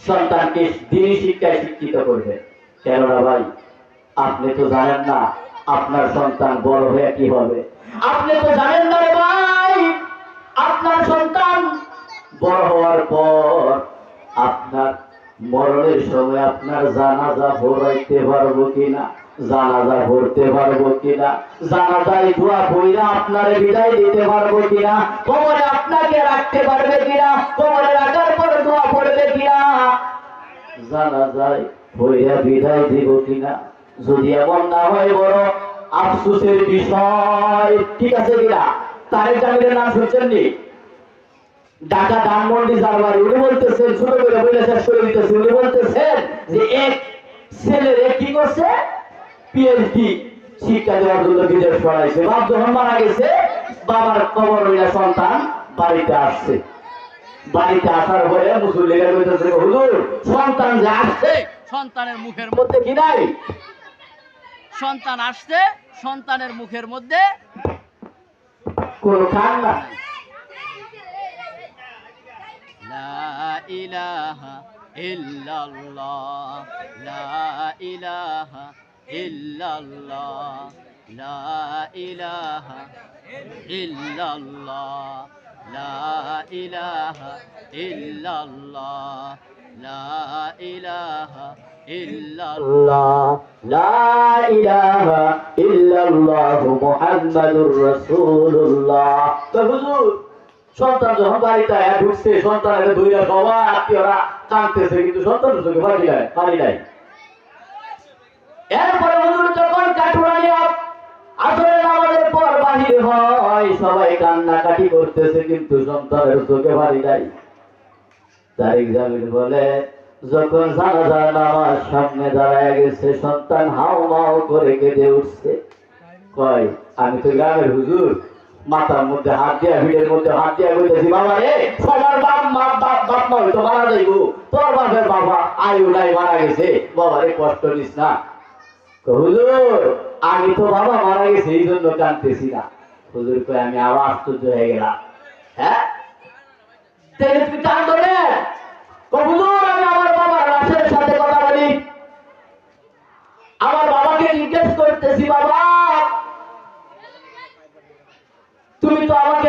সন্তানকে দিনই শিক্ষায় শিক্ষিত করবে। কেননা ভাই, আপনি তো জানেন না আপনার সন্তান বড় হয়ে কি হবে। আপনি তো জানেন না ভাই, আপনার সন্তান বড় হওয়ার পর আপনার মরণের সময় আপনার জানাজা ভরাইতে পারব কিনা? জানাজা ভরতে পারব কিনা? জানাজায় দোয়া বইরা আপনার বিদায় দিতে পারব কিনা? কবরে আপনাকে রাখতে পারবে কিনা? কবরে রাখার পর দোয়া পড়বে কিনা? জানা যায় হইয়া বিদায় দিব কিনা? যদি এমন না হয় বড় আফসোসের বিষয়। ঠিক আছে কিনা? তারেক নাম শুনছেন নি ঢাকা ধানমন্ডি জারবারি, উনি বলতেছেন, ছোট করে বলে শেষ করে দিতেছে, উনি বলতেছেন যে এক ছেলের কি করছে? পিএইচডি শিক্ষা দেওয়ার জন্য বিদেশ পড়াইছে। বাপ যখন মারা গেছে বাবার কবর হইয়া সন্তান বাড়িতে আসছে। বাড়িতে আসার পরে মুসল্লিরা কইতেছে হুজুর সন্তান যে আসছে সন্তানের মুখের মধ্যে কি নাই? সন্তান আসছে সন্তানের মুখের মধ্যে কোন খান না। লা ইলাহা ইল্লাল্লাহ লা ইলাহা ইল্লাল্লাহ, লা ইলাহা ইল্লাল্লাহ, লা ইলাহা ইল্লাল্লাহ, লা ইলাহা ইল্লাল্লাহ, লা ইলাহা ইল্লাল্লাহ মুহাম্মাদুর রাসূলুল্লাহ। তো হুজুর, সন্তান যখন বাড়িতে আয়া ঢুকছে, সন্তানের চোখে পানি নাই। এরপরে হুজুর যখন নামাজের পর বাহির হয়, সবাই করতেছে, কিন্তু সন্তানের চোখে পানি নাই। তারিক বলে, যখন নামাজ সামনে দাঁড়ায় গেছে, সন্তান হাও মাও করে কেঁদে উঠছে। কয়, আমি তো গ্রামের হুজুর, মাথার মধ্যে হাত দিয়া, ভিড়ের মধ্যে হাত দিয়া কইতেছি, বাবা রে সবার বাপ মা বাপ বাপ মা হয়তো মারা যাইব। তোর বাপের বাবা আয়ু নাই, মারা গেছে। বাবা রে, কষ্ট নিস না। আমি তো বাবা মারা গেছে এই জন্য কানতেছি না। হুজুর কয়, আমি আবার আশ্চর্য হয়ে গেলাম। হ্যাঁ? আমার সাথে কথা বলি। আমার বাবাকে করতেছি, বাবা, তুমি তো আমাকে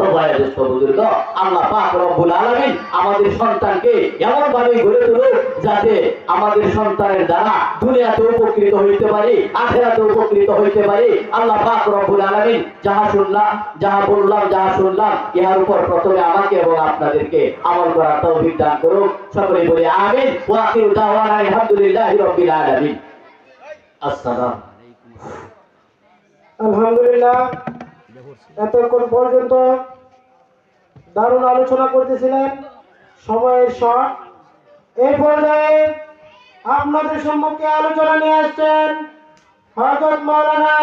প্রভয়াদস্ত বুজুর্গ, আল্লাহ পাক রব্বুল আলামিন আমাদের সন্তানকে এমন ভাবে গড়ে তুলুক যাতে আমাদের সন্তানের দ্বারা দুনিয়াতে উপকৃত হইতে পারি, আখেরাতে উপকৃত হইতে পারি। আল্লাহ পাক রব্বুল আলামিন যাহা শুনলাম, যাহা বললাম, যাহা শুনলাম, ইহার উপর প্রথমে আমাকে এবং আপনাদেরকে আমল করার তৌফিক দান করুন সকলে বলি আমিন। ওয়া আখিরু দাওয়ানা আলহামদুলিল্লাহি রাব্বিল আলামিন। আসসালাম আলহামদুলিল্লাহ। এতক্ষণ পর্যন্ত দারুণ আলোচনা করতেছিলেন। সময়ের শর্ট এই পর্যায়ে আপনাদের সম্মুখে আলোচনা নিয়ে আসছেন হজরত মৌলানা